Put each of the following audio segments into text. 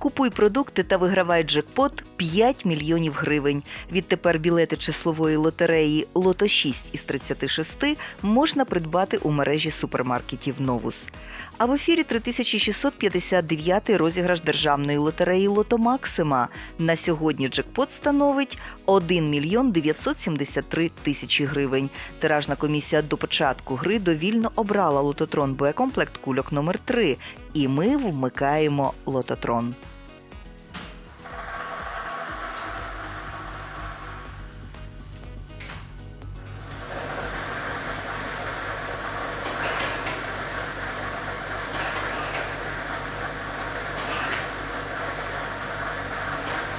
Купуй продукти та вигравай джекпот 5 мільйонів гривень. Відтепер білети числової лотереї Лото 6 із 36 можна придбати у мережі супермаркетів Новус. А в ефірі 3659 розіграш державної лотереї Лото Максима. На сьогодні джекпот становить 1 мільйон 973 тисячі гривень. Тиражна комісія до початку гри довільно обрала лототрон боєкомплект кульок номер 3 і ми вмикаємо лототрон.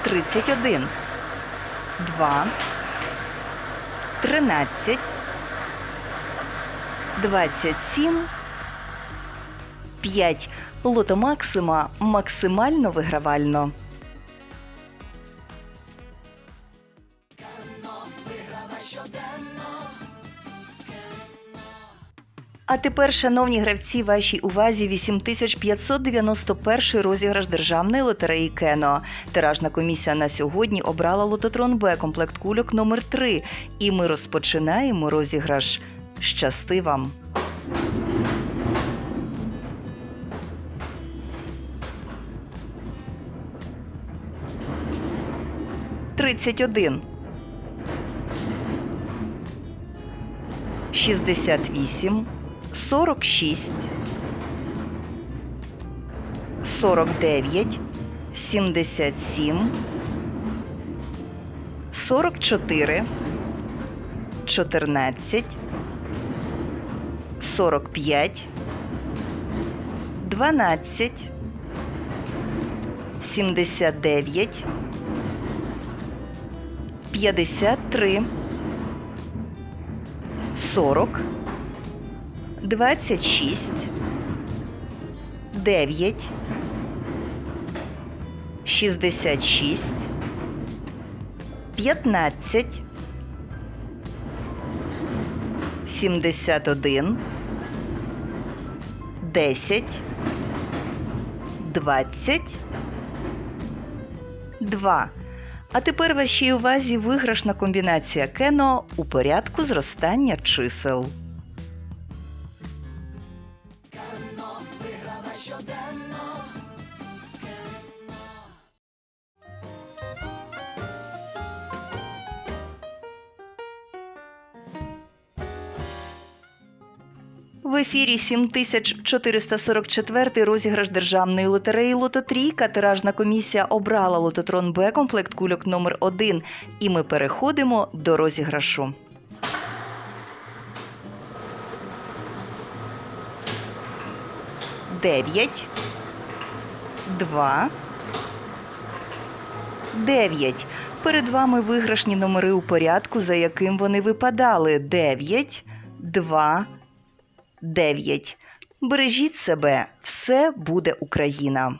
Тридцять один, два, тринадцять, двадцять сім, п'ять. Лото Максима максимально вигравально. А тепер, шановні гравці, вашій увазі 8591 розіграш державної лотереї Кено. Тиражна комісія на сьогодні обрала лототрон Б комплект кульок номер 3 І ми розпочинаємо розіграш. Щасти вам! Тридцять один. Шістдесят вісім. Сорок шість. Сорок дев'ять. Сімдесят сім. Сорок чотири. Чотирнадцять. Сорок п'ять. Дванадцять. Сімдесят дев'ять. П'ятдесят три. Сорок. Двадцять шість. Дев'ять. Шістдесят шість. П'ятнадцять. Сімдесят один. Десять. Двадцять. Два. А тепер вашій увазі виграшна комбінація кено у порядку зростання чисел. В ефірі 7444 розіграш державної лотереї Лототрійка. Тиражна комісія обрала лототрон Б комплект кульок номер 1 І ми переходимо до розіграшу. Дев'ять. Два. Дев'ять. Перед вами виграшні номери у порядку, за яким вони випадали. Дев'ять. Два. 9. Бережіть себе, все буде Україна.